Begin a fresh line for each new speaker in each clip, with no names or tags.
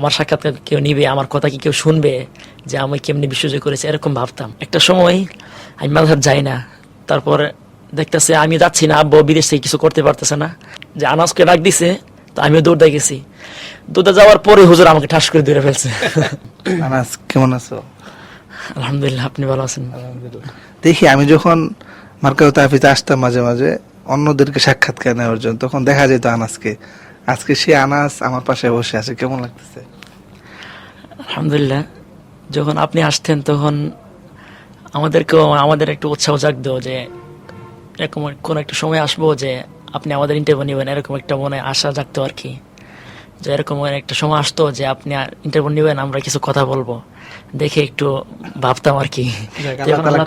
আমার সাক্ষাৎকার কেউ নিবে আমার কথা কি কেউ শুনবে যে আমি কেমনি বিশ্বজয় করেছি এরকম ভাবতাম। একটা সময় আমি মাঝহার যাই না তারপর দেখতেছে আমি যাচ্ছি না আব্বু বিদেশ থেকে কিছু করতে পারতেছে না। যে আনাজকে ডাক দিছে তো আমিও দৌড়ে গেছি। দৌড়ে যাওয়ার পরে হুজুর আমাকে ঠাস করে দূরে ফেলছে।
আনাজ কেমন আছো?
আলহামদুলিল্লাহ আপনি ভালো আছেন।
দেখি আমি যখন মার্কাও তাফিতে আসতাম মাঝে মাঝে অন্যদেরকে সাক্ষাৎকার নেওয়ার জন্য তখন দেখা যেত আনাসকে আজকে সে আনাস আমার পাশে বসে আছে কেমন লাগতেছে?
আলহামদুলিল্লাহ। যখন আপনি আসতেন তখন আমাদেরকেও আমাদের একটু উৎসাহ জাগতো যে এরকম কোন একটা সময় আসব যে আপনি আমাদের ইন্টারভিউ নেবেন এরকম একটা মনে আশা জাগতো আর কি। যে এরকম একটা সময় আসতো যে আপনি ইন্টারভিউ নেবেন আমরা কিছু কথা বলব। দেখে একটু ভাবতাম আর কি।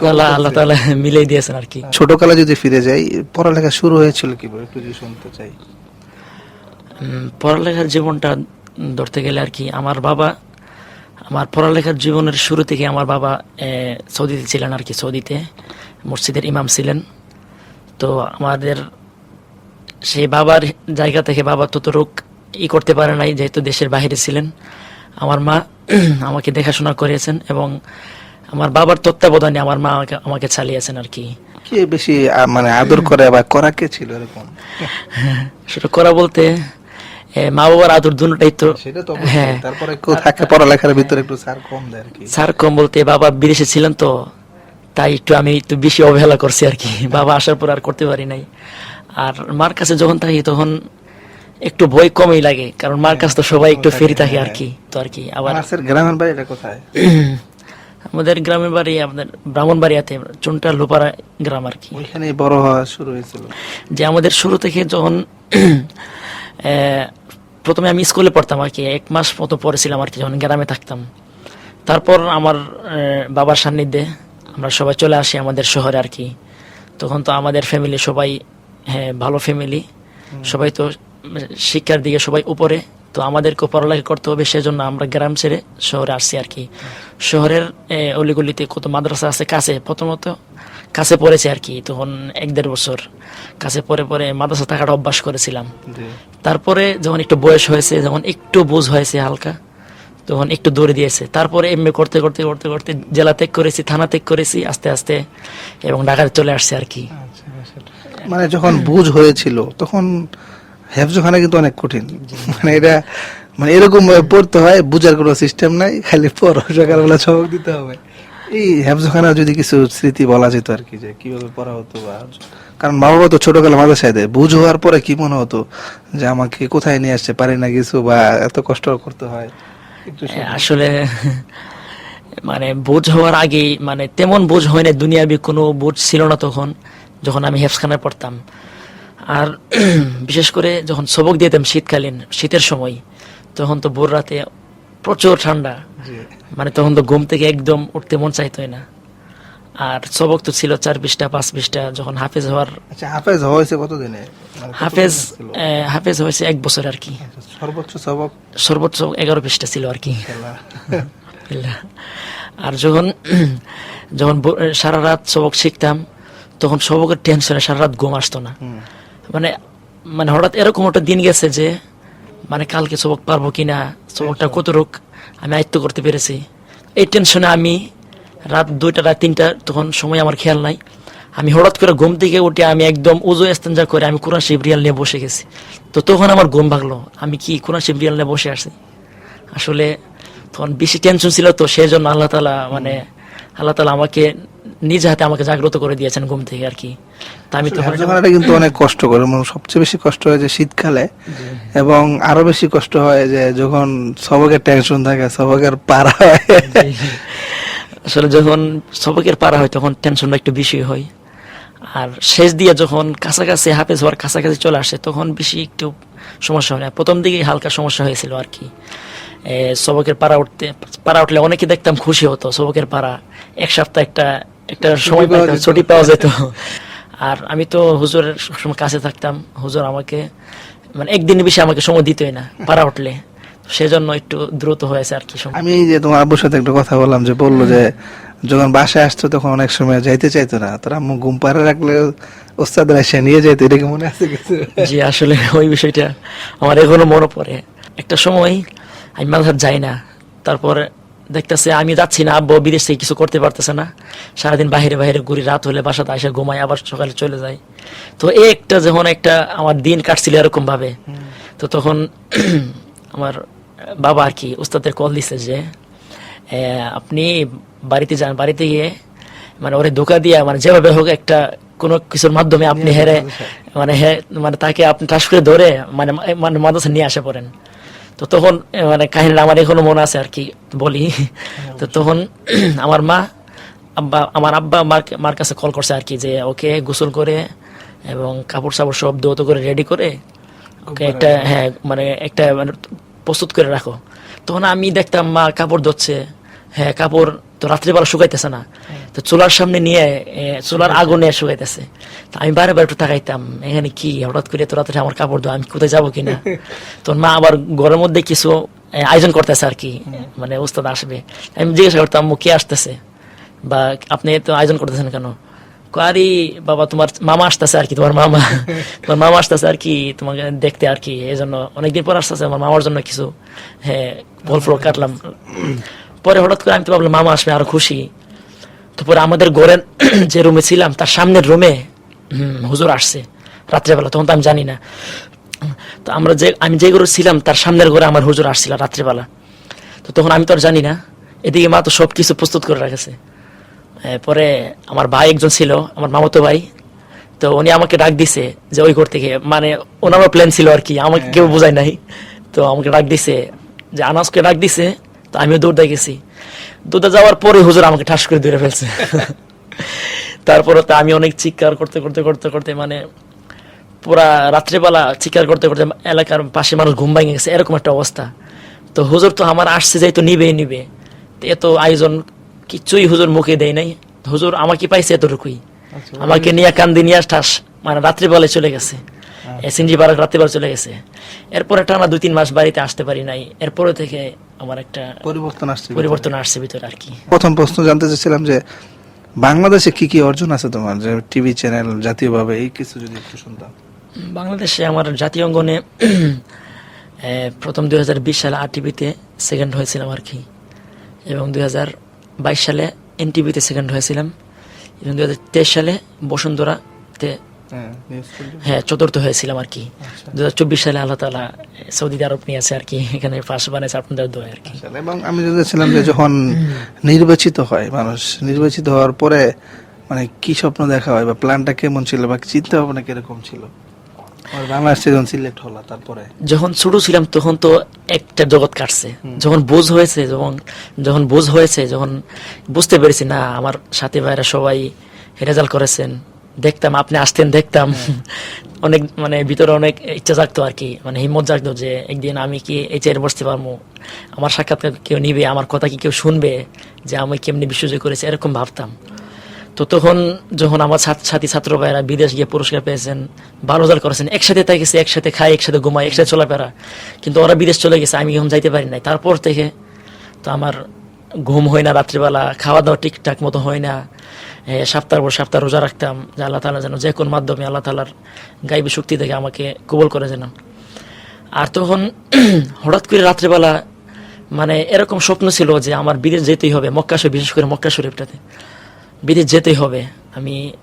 আল্লাহ। তাআলা
মিলিয়ে দিয়েছেন আর কি।
ছোটকালে যদি ফিরে যাই পড়ালেখা শুরু হয়েছিল কি একটু যদি শুনতে চাই।
পড়ালেখার জীবনটা ধরতে গেলে আর কি আমার বাবা আমার পড়ালেখার জীবনের শুরু থেকে আমার বাবা সৌদিতে ছিলেন আর কি সৌদিতে মসজিদের ইমাম ছিলেন। তো আমাদের সেই বাবার জায়গা থেকে বাবা ততটুক ই করতে পারে নাই যেহেতু দেশের বাইরে ছিলেন। আমার মা আমাকে দেখাশোনা করিয়েছেন এবং আমার বাবার তত্ত্বাবধানে আমার মা আমাকে আমাকে চালিয়েছেন আর কি।
কে বেশি মানে আদর করে বা করা কে ছিল এরকম?
সেটা করা বলতে মা বাবার আদর দুটাই তো হ্যাঁ।
তারপরে থাকে পড়ালেখার ভিতরে একটু সার কম দেয় আর কি।
স্যার কম বলতে বাবা বিদেশে ছিলেন তো তাই একটু আমি একটু বেশি অবহেলা করছি আর কি। বাবা আসার পর আর করতে পারি নাই। আর মার কাছে যখন থাকি তখন একটু ভয় কমই লাগে কারণ মার কাছে তো সবাই একটু ফেরি থাকে আর কি তো আর কি। আবার
গ্রামের বাড়িটা কোথায়?
আমাদের গ্রামের বাড়ি আমাদের ব্রাহ্মণ ব্রাহ্মণবাড়িয়াতে চুনটা লোপারা গ্রাম আর কি।
ওইখানে বড় হওয়া শুরু হয়েছিল।
যে আমাদের শুরু থেকে যখন আহ, প্রথমে আমি স্কুলে পড়তাম আর কি এক মাস মতো পড়েছিলাম আর কি যখন গ্রামে থাকতাম। তারপর আমার বাবার সান্নিধ্যে আমরা সবাই চলে আসি আমাদের শহরে আর কি। তখন তো আমাদের ফ্যামিলি সবাই হ্যাঁ ভালো ফ্যামিলি সবাই তো শিক্ষার দিকে সবাই উপরে। তো আমাদেরকে পড়ালেখা করতে হবে সেজন্য আমরা গ্রাম ছেড়ে শহরে আসছি আর কি। শহরের অলিগলিতে কত মাদ্রাসা আছে কাছে প্রথমত কাছে পড়েছে আর কি তখন এক দেড় বছর। কাছে পরে পরে মাদ্রাসা থাকাটা অভ্যাস করেছিলাম। তারপরে যখন একটু বয়স হয়েছে যখন একটু বোঝ হয়েছে হালকা তখন একটু দৌড়ে দিয়েছে। তারপরে এমএ করতে করতে করতে করতে জেলা ত্যাগ করেছি থানা ত্যাগ করেছি আস্তে আস্তে এবং ঢাকাতে চলে আসছে আর কি।
আচ্ছা, মানে যখন বুঝ হয়েছিল তখন হেফজখানা কিন্তু অনেক কঠিন। মানে এটা মানে এরকম ভাবে পড়তে হয় বুঝার কোনো সিস্টেম নাই খালি পড়ো সকালবেলা সবক দিতে হবে। এই হেফজখানা যদি কিছু স্মৃতি বলা যেত আর কি যে কীভাবে পড়া হতো বা কারণ মা বাবা তো ছোটকালে মাদ্রাসায় দেয় বুঝ হওয়ার পরে কি মনে হতো যে আমাকে কোথায় নিয়ে আসছে পারি না কিছু বা এত কষ্ট করতে হয়?
আসলে মানে বোঝ হওয়ার আগেই মানে তেমন বোঝ হয় না দুনিয়াবি কোনো বোঝ ছিল না তখন যখন আমি হেফসখানায় পড়তাম। আর বিশেষ করে যখন সবক দিতাম শীতকালীন শীতের সময় তখন তো ভোর রাতে প্রচুর ঠান্ডা। মানে তখন তো ঘুম থেকে একদম উঠতে মন চাইতোই না। আর সবক তো ছিল চার বিশটা পাঁচ বিশটা যখন হাফেজ হওয়ার
আচ্ছা হাফেজ হয়েছে কতদিনে? মানে
হাফেজ হাফেজ হয়েছে এক বছর আর কি।
আচ্ছা, সর্বোচ্চ সবক?
সর্বোচ্চ এগারো পৃষ্ঠা ছিল আর কি। আর যখন যখন সারা রাত সবক শিখতাম তখন সবকের টেনশনে সারা রাত ঘুম আসতো না। মানে মানে হঠাৎ এরকম একটা দিন গেছে যে মানে কালকে সবক পারব কিনা সবকটা কত রোগ আমি আয়ত্ত করতে পেরেছি। এই টেনশনে আমি রাত দুইটা রাত তিনটা তখন সময় আমার খেয়াল নাই। আমি হঠাৎ করে ঘুম থেকে উঠে আমি একদম উজু এস্তেঞ্জা করে আমি কোরআন শিব রিয়াল নিয়ে বসে গেছি। তো তখন আমার ঘুম ভাগলো। আমি কি কোরআন শিব রিয়াল নিয়ে বসে আছি? আসলে তখন বেশি টেনশন ছিল তো সেই জন্য আল্লাহ তালা মানে আল্লাহ তালা আমাকে নিজ হাতে আমাকে জাগ্রত করে দিয়েছেন ঘুম থেকে আর কি। তা আমি
তো কিন্তু অনেক কষ্ট করে মানে সবচেয়ে বেশি কষ্ট হয় যে শীতকালে এবং আরও বেশি কষ্ট হয় যে যখন সবকের টেনশন থাকে সবকের পারা হয়।
আসলে যখন সবকের পারা হয় তখন টেনশনটা একটু বেশি হয়। আর শেষ দিয়ে যখন কাছাকাছি হাফেজ হওয়ার কাছাকাছি চলে আসে তখন বেশি একটু সমস্যা হয় না। প্রথম দিকে হালকা সমস্যা হয়েছিল আর কি। সবকের পাড়া উঠতে পাড়া উঠলে অনেকে দেখতাম খুশি হতো সবকের পাড়া। এক সপ্তাহ একটা একটা সময় পাইতাম ছুটি পাওয়া যেত। আর আমি তো হুজুরের সবসময় কাছে থাকতাম। হুজুর আমাকে মানে একদিন বেশি আমাকে সময় দিতই না পাড়া উঠলে। সেজন্য একটু দ্রুত হয়েছে আর কি সময়।
আমি যে তোমার আব্বুর সাথে একটা কথা বললাম যে বলল যে যখন বাসায় আসতো তখন অনেক সময় যাইতে চাইতো না। তোর আম্মু ঘুম পাড়ে রাখলে ওস্তাদরা এসে নিয়ে যেত এটা কি মনে আছে কিছু?
জি আসলে ওই বিষয়টা আমার এখনও মনে পড়ে। একটা সময় আমি মাদ্রাসা যাই না তারপর দেখতেছে আমি যাচ্ছি না আব্বু বিদেশ থেকে কিছু করতে পারতেছে না। সারাদিন বাইরে বাইরে ঘুরি রাত হলে বাসাতে এসে ঘুমাই আবার সকালে চলে যাই। তো একটা যখন একটা আমার দিন কাটছিল এরকম ভাবে তো তখন আমার বাবা আর কি উস্তাদের কল দিছে যে আপনি বাড়িতে যান বাড়িতে গিয়ে মানে ওরে ধোকা দিয়ে মানে যেভাবে হোক একটা কোনো কিছুর মাধ্যমে আপনি হেরে মানে হে মানে তাকে আপনি টাস করে ধরে মানে মানে মাদ্রাসা নিয়ে আসে পড়েন। তো তখন মানে কাহিনীটা আমার এখনও মনে আছে আর কি বলি। তো তখন আমার মা আব্বা আমার আব্বা মার মার কাছে কল করছে আর কি যে ওকে গোসল করে এবং কাপড় সাপড় সব দৌত করে রেডি করে ওকে একটা হ্যাঁ মানে একটা মানে প্রস্তুত করে রাখো। তখন আমি দেখতাম মা কাপড় ধুচ্ছে হ্যাঁ কাপড় তো রাত্রিবেলা শুকাইতেছে না। তো চুলার সামনে নিয়ে চুলার আগুনে শুকাইতেছে। তো আমি বারে বারে একটু তাকাইতাম এখানে কি হঠাৎ করে তো রাত্রে আমার কাপড় ধোয়া আমি কোথায় যাব কিনা? তখন মা আবার ঘরের মধ্যে কিছু আয়োজন করতেছে আর কি মানে উস্তাদ আসবে। আমি জিজ্ঞাসা করতাম কে আসতেছে? বা আপনি তো আয়োজন করতেছেন কেন? আরে বাবা তোমার মামা আসতেছে আর কি তোমার মামা তোমার মামা আসতেছে আর কি তোমাকে দেখতে আর কি এই জন্য অনেকদিন পর আসতেছে আমার মামার জন্য কিছু হ্যাঁ ফল কাটলাম। পরে হঠাৎ করে আমি তো ভাবলাম মামা আসবে আরও খুশি। তো পরে আমাদের ঘরের যে রুমে ছিলাম তার সামনের রুমে হুজুর আসছে রাত্রেবেলা তখন তো আমি জানি না। তো আমরা যে আমি যে ঘরে ছিলাম তার সামনের ঘরে আমার হুজুর আসছিল রাত্রেবেলা। তো তখন আমি তো আর জানি না এদিকে মা তো সব কিছু প্রস্তুত করে রাখেছে। পরে আমার ভাই একজন ছিল আমার মামাতো ভাই তো উনি আমাকে ডাক দিছে যে ওই ঘর থেকে মানে ওনারও প্ল্যান ছিল আর কি আমাকে কেউ বোঝায় নাই। তো আমাকে ডাক দিছে যে আনাজকে ডাক দিছে তো আমিও দৌড়তে গেছি। দৌড়তে যাওয়ার পরে হুজুর আমাকে ঠাস করে ধরে ফেলছে। তারপরে তো আমি অনেক চিৎকার করতে করতে করতে করতে মানে পুরা রাত্রেবেলা চিৎকার করতে করতে এলাকার পাশে মানুষ ঘুম ভেঙে গেছে এরকম একটা অবস্থা। তো হুজুর তো আমার আসছে যাই তো নিবেই নিবে। তো এত আয়োজন কিচ্ছুই হুজুর মুখে দেয় নাই। হুজুর আমাকে পাইছে এতটুকুই। আমাকে নিয়ে কান্দি নিয়ে ঠাস মানে রাত্রিবেলায় চলে গেছে। এসএনজি পার্ক রাত্রিবেলা চলে গেছে। এরপরে টানা দুই তিন মাস বাড়িতে আসতে পারি নাই। এরপরে থেকে আমার একটা
পরিবর্তন আসছে
পরিবর্তন আসছে ভিতরে আর কি।
প্রথম প্রশ্ন জানতে চাইছিলাম যে বাংলাদেশে কি কি অর্জন আছে তোমার? যে টিভি চ্যানেল জাতীয়ভাবে এই কিছু যদি একটু শুনতাম।
বাংলাদেশে আমার জাতীয় অঙ্গনে প্রথম দুই হাজার বিশ সালে আর টিভিতে সেকেন্ড হয়েছিলাম আর কি। এবং দুই হাজার বাইশ সালে এন টিভিতে সেকেন্ড হয়েছিলাম। এবং দুই হাজার তেইশ সালে বসুন্ধরাতে হ্যাঁ চতুর্থ হয়েছিলাম আর কি। দু হাজার চব্বিশ সালে আল্লাহ তালা সৌদি আরব নিয়ে আছে আর কি এখানে ফার্স্ট বানাইছে আপনাদের দোয়া আর কি।
এবং আমি জানতেছিলাম যে যখন নির্বাচিত হয় মানুষ নির্বাচিত হওয়ার পরে মানে কি স্বপ্ন দেখা হয় বা প্ল্যানটা কেমন ছিল বা চিন্তা ভাবনা কীরকম ছিল? তারপরে।
যখন ছোট ছিলাম তখন তো একটা জগৎ কাটছে। যখন বোঝ হয়েছে যখন যখন বোঝ হয়েছে যখন বুঝতে পেরেছি না আমার সাথে ভাইরা সবাই রেজাল্ট করেছেন দেখতাম, আপনি আসতেন, দেখতাম। অনেক মানে ভিতরে অনেক ইচ্ছা জাগতো আর কি। মানে হিম্মত জাগতো যে, একদিন আমি কি এই চেয়ারে বসতে পারব? আমার সাক্ষাৎকার কেউ নিবে? আমার কথা কি কেউ শুনবে? যে, আমি কেমনি বিশ্বজয় করেছি? এরকম ভাবতাম। তো তখন যখন আমার সাথী, ছাত্র ভাইরা বিদেশ গিয়ে পুরস্কার পেয়েছেন ভালো রেজাল্ট করেছেন, একসাথে তাই গেছে, একসাথে খাই, একসাথে ঘুমাই, একসাথে চলাফেরা। কিন্তু ওরা বিদেশ চলে গেছে, আমি এখন যাইতে পারি নাই। তারপর থেকে তো আমার ঘুম হয় না, রাত্রিবেলা খাওয়া দাওয়া ঠিকঠাক মতো হয় না। সপ্তাহ পর সপ্তাহ রোজা রাখতাম যে আল্লাহ তালা যেন যে কোন মাধ্যমে আল্লাহ তালার গাইবী শক্তি থেকে আমাকে কবল করে যেন। আর তখন হঠাৎ করে রাত্রেবেলা মানে এরকম স্বপ্ন ছিল যে আমার বিদেশ যেতেই হবে মক্কা শরীফ বিশেষ করে মক্কা শরীফটাতে। বিদেশ যেতেই হবে আমি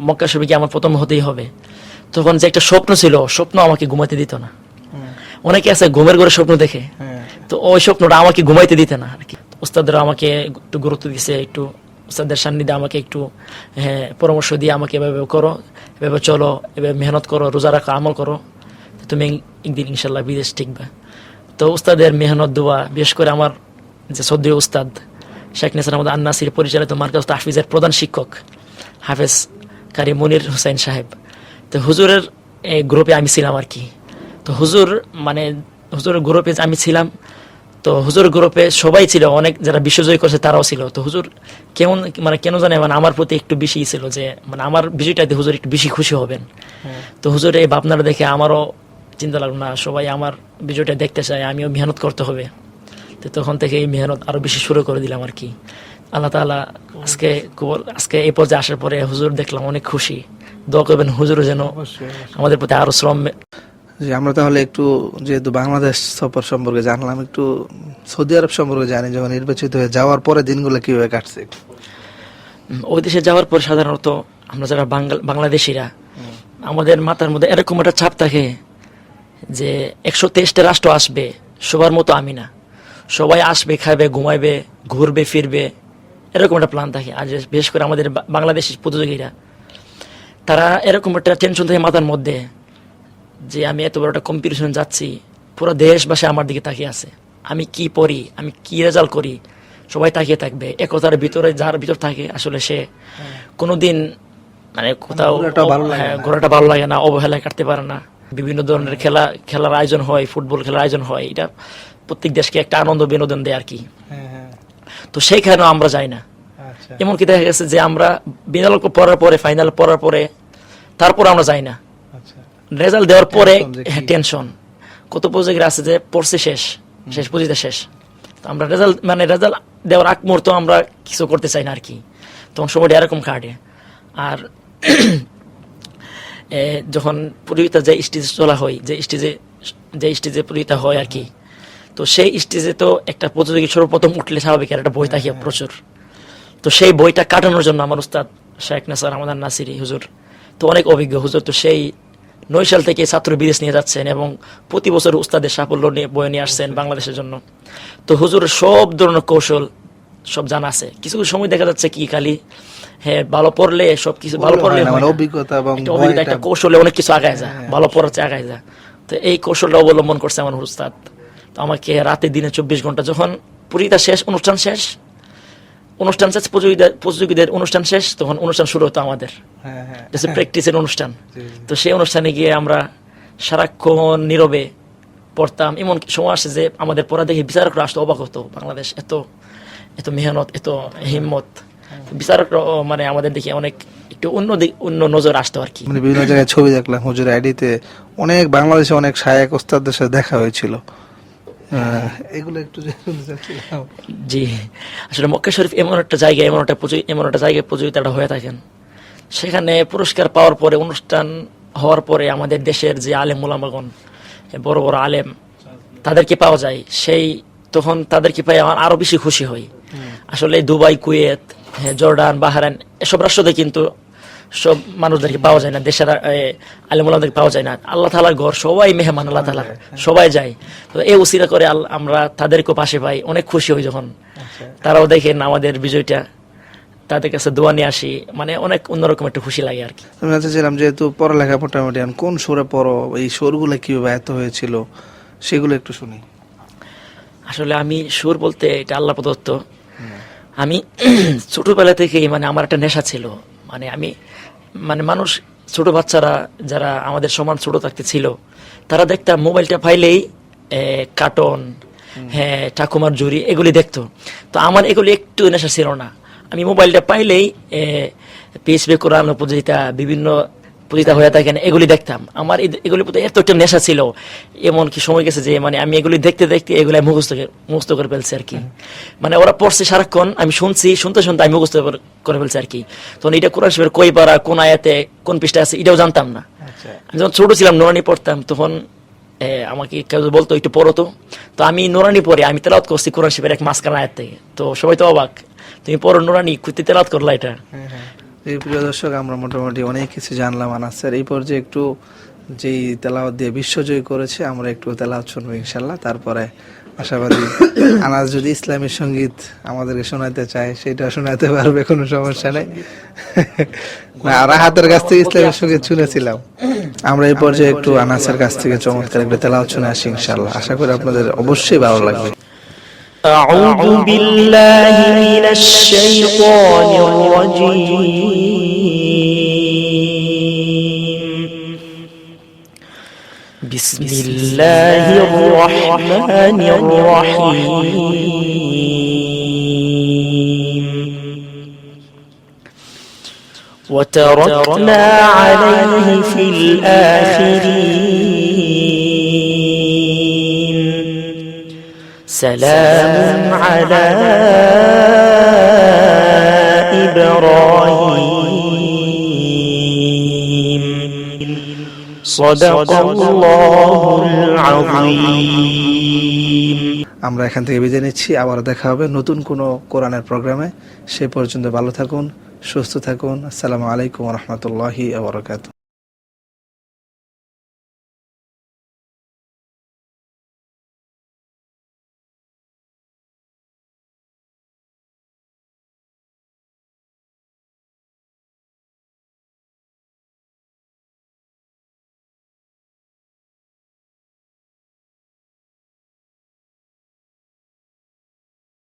মক্কা শরীফে আমার প্রথম হতেই হবে। তখন যে একটা স্বপ্ন ছিল স্বপ্ন আমাকে ঘুমাতে দিত না। অনেকে আছে ঘুমের ঘরে স্বপ্ন দেখে। তো ওই স্বপ্নটা আমাকে ঘুমাইতে দিতে না আর কি। উস্তাদরা আমাকে একটু গুরুত্ব দিছে একটু উস্তাদের সান্নিধ্যে আমাকে একটু হ্যাঁ, পরামর্শ দিয়ে আমাকে এভাবে করো এভাবে চলো এভাবে মেহনত করো রোজা রাখো আমল করো। তুমি একদিন ইনশাল্লাহ বিদেশ টিকবা। তো উস্তাদের মেহনত দোয়া বিশেষ করে আমার যে সদ্রীয় উস্তাদ শেখ নেসার আহমদ আন্নাসির পরিচালিত মার্কাজ তাহফিজের প্রধান শিক্ষক হাফেজ কারি মনির হুসাইন সাহেব। তো হুজুরের গ্রুপে আমি ছিলাম আর কি। তো হুজুর মানে হুজুরের গ্রুপে আমি ছিলাম। তো হুজুর গ্রুপে সবাই ছিল অনেক যারা বিশ্বজয় করছে তারাও ছিল। তো হুজুর কেমন মানে কেন জানে মানে আমার প্রতি একটু বেশি ছিল যে মানে আমার বিষয়টাতে হুজুর একটু বেশি খুশি হবেন। তো হুজুর এই ভাবনাটা দেখে আমারও চিন্তা লাগল না সবাই আমার বিষয়টা দেখতে চায় আমিও মেহনত করতে হবে। তো তখন থেকে এই মেহনত আরও বেশি শুরু করে দিলাম আর কি। আল্লাহ তাআলা আজকে আজকে এই পর্যায়ে আসার পরে হুজুর দেখলাম অনেক খুশি। দোয়া করবেন হুজুর যেন আমাদের প্রতি আরও শ্রম
আমরা তাহলে একটু যেহেতু বাংলাদেশ সফর সম্পর্কে জানলাম একটু সৌদি আরব সম্পর্কে জানি যখন নির্বাচিত হয়ে যাওয়ার পরে দিনগুলো কীভাবে কাটছে
ওই দেশে যাওয়ার পর সাধারণত আমরা যারা বাংলাদেশিরা আমাদের মাথার মধ্যে এরকম একটা চাপ থাকে যে একশো তেইশটা রাষ্ট্র আসবে সবার মতো আমি না। সবাই আসবে খাবে ঘুমাইবে ঘুরবে ফিরবে এরকম একটা প্ল্যান থাকে। আর বিশেষ করে আমাদের বা- বাংলাদেশি প্রতিযোগীরা তারা এরকম একটা টেনশন থাকে মাথার মধ্যে যে আমি এত বড় একটা কম্পিটিশন যাচ্ছি পুরো দেশবাসী আমার দিকে তাকিয়ে আছে। আমি কি পড়ি আমি কি রেজাল্ট করি সবাই তাকিয়ে থাকবে। একতার ভিতরে যার ভিতর থাকে আসলে সে কোনোদিন মানে কোথাও
ঘোরাটাও ভালো লাগে
হ্যাঁ,
না।
ঘোরাটা ভালো লাগে না অবহেলায় কাটতে পারে না। বিভিন্ন ধরনের খেলা খেলার আয়োজন হয় ফুটবল খেলার আয়োজন হয়। এটা প্রত্যেক দেশকে একটা আনন্দ বিনোদন দেয় আর কি।
হ্যাঁ হ্যাঁ।
তো সেইখানেও আমরা যাই না।
আচ্ছা।
এমনকি দেখা গেছে যে আমরা বিনাল পড়ার পরে ফাইনাল পড়ার পরে তারপর আমরা যাই না। রেজাল্ট দেওয়ার পরে
কি?
হ্যাঁ টেনশন কত প্রজেক্ট আছে যে পড়ছে শেষ শেষ পুঁজিতে শেষ। তো আমরা রেজাল্ট মানে রেজাল্ট দেওয়ার আগ মুহূর্ত আমরা কিছু করতে চাই না আর কি। তখন সময়টা এরকম কাটে। আর যখন প্রতিযোগিতা যে স্টেজে চলা হয় যে স্টেজে যে স্টেজে প্রতিযোগিতা হয় আর কি তো সেই স্টেজে তো একটা প্রতিযোগী সর্বপ্রথম উঠলে স্বাভাবিক আর একটা বই থাকে প্রচুর। তো সেই বইটা কাটানোর জন্য আমার উস্তাদ শেখ নাসার আমাদের নাসিরি হুজুর তো অনেক অভিজ্ঞ। হুজুর তো সেই নয় সাল থেকে ছাত্র বিদেশ নিয়ে যাচ্ছেন এবং প্রতি বছর উস্তাদের সাফল্য নিয়ে বই নিয়ে আসছেন বাংলাদেশের জন্য। তো হুজুর সব ধরনের কৌশল সব জানা আছে। কিছু কিছু সময় দেখা যাচ্ছে কি খালি হ্যাঁ ভালো পড়লে সব কিছু ভালো পড়লে
মানে। অভিজ্ঞতা
একটা অভিজ্ঞতা একটা কৌশলে অনেক কিছু আগায় যায়।
হ্যাঁ,
ভালো পড়াচ্ছে আগায় যায়। তো এই কৌশলটা অবলম্বন করছে আমার উস্তাদ। তো আমাকে রাতে দিনে চব্বিশ ঘণ্টা যখন প্রতিযোগিতা শেষ অনুষ্ঠান শেষ অনুষ্ঠান শেষ প্রতিযোগিতা প্রতিযোগীদের অনুষ্ঠান শেষ তখন অনুষ্ঠান শুরু হতো আমাদের।
হ্যাঁ হ্যাঁ।
প্র্যাকটিসের অনুষ্ঠান। তো সেই অনুষ্ঠানে গিয়ে আমরা সারাক্ষণ নীরবে পড়তাম। এমন সময় আসে যে আমাদের পড়া দেখে বিচারকরা আসতো অবাক হতো। বাংলাদেশ এত এত মেহনত এত হিম্মত। বিচারকরা মানে আমাদের দেখে অনেক একটু অন্য দিক অন্য নজর আসতো আর কি।
মানে বিভিন্ন জায়গায় ছবি দেখলাম হুজুর আইডিতে অনেক বাংলাদেশে অনেক শায়েক ওস্তাদদের সাথে দেখা হয়েছিল। এগুলো একটু
জি আসলে মক্কা শরীফ এমন একটা জায়গা এমন একটা এমন একটা জায়গায় প্রতিযোগিতাটা হয়ে থাকেন। সেখানে পুরস্কার পাওয়ার পরে অনুষ্ঠান হওয়ার পরে আমাদের দেশের যে আলেম মুলামাগন বড় বড় আলেম তাদেরকে পাওয়া যায়। সেই তখন তাদেরকে পাই আমার আরও বেশি খুশি হই। আসলে দুবাই কুয়েত হ্যাঁ, জর্ডান বাহারান এসব রাষ্ট্রতে কিন্তু সব মানুষদেরকে পাওয়া যায় না দেশের আলিমুল্লাহদেরকে পাওয়া যায় না। আল্লাহ তালার ঘর সবাই মেহমান আল্লাহ তালা সবাই যায়। তো এই উসিরা করে আমরা তাদেরকেও পাশে পাই অনেক খুশি হই যখন। তারাও দেখেন আমাদের বিজয়টা তাদের কাছে দোয়া নিয়ে আসি মানে অনেক অন্যরকম একটা খুশি লাগে আর কি।
আমি জানতে যেহেতু পড়ালেখা মোটামুটি কোন সুরে পড়ো এই সুরগুলো কীভাবে এত হয়েছিল সেগুলো একটু শুনি।
আসলে আমি সুর বলতে এটা আল্লাহ প্রদত্ত। আমি ছোটবেলা থেকেই মানে আমার একটা নেশা ছিল। মানে আমি মানে মানুষ ছোট বাচ্চারা যারা আমাদের সমান ছোট থাকতে ছিল তারা দেখতাম মোবাইলটা পাইলেই কার্টন হ্যাঁ ঠাকুমার জুড়ি এগুলি দেখতো। তো আমার এগুলি একটু নেশা ছিল না। আমি মোবাইলটা পাইলেই পিএসবি কোরআন উপযোগিতা বিভিন্ন প্রতিযোগিতা হয়ে থাকেন এগুলি দেখতাম। আমার এগুলির প্রতি এত একটা নেশা ছিল এমন কি সময় গেছে যে মানে আমি এগুলি দেখতে দেখতে এগুলি মুখস্থ মুখস্থ করে ফেলছি আর কি। মানে ওরা পড়ছে সারাক্ষণ আমি শুনছি শুনতে শুনতে আমি মুখস্থ করে- ফেলছি আর কি। তখন এটা কোরআন শরীফের কই পারা কোন আয়াতে কোন পৃষ্ঠা আছে এটাও জানতাম না।
আচ্ছা।
আমি যখন ছোট ছিলাম নোরানি পড়তাম তখন আমাকে কেউ বলতো একটু পড়ো তো। তো আমি নোরানি পড়ে আমি তেলাওয়াত করছি কোরআন শরীফের এক মাঝখানে আয়াত থেকে। তো সবাই তো অবাক তুমি পড়ো নোরানি কুত্তি তেলাওয়াত করলা এটা?
হ্যাঁ, হ্যাঁ। প্রিয় দর্শক আমরা মোটামুটি অনেক কিছু জানলাম আনাসের। এই পর্যায়ে একটু যেই তেলাওয়াত দিয়ে বিশ্বজয় করেছে আমরা একটু তেলাওয়াত শুনব ইনশাল্লাহ তারপরে আশাবাদী আনাস যদি ইসলামী সংগীত আমাদেরকে শোনাতে চায় সেটা শোনাতে পারবে কোনো সমস্যা নেই। না আর হাতের কাছ থেকে ইসলামী সংগীত শুনেছিলাম। আমরা এই পর্যায়ে একটু আনাসের কাছ থেকে চমৎকার একটা তেলাওয়াত শুনে আসি ইনশাল্লাহ আশা করি আপনাদের অবশ্যই ভালো লাগবে।
أعوذ بالله من الشيطان الرجيم. بسم الله الرحمن الرحيم. وتركنا عليه في الآخرين. سلام على إبراهيم
صدق الله العظيم
আমরা এখান থেকে বিদায় নিচ্ছি আবার দেখা হবে নতুন কোনো কোরআনের প্রোগ্রামে সে পর্যন্ত ভালো থাকুন সুস্থ থাকুন আসসালামু আলাইকুম রহমতুল্লাহি আবরকাত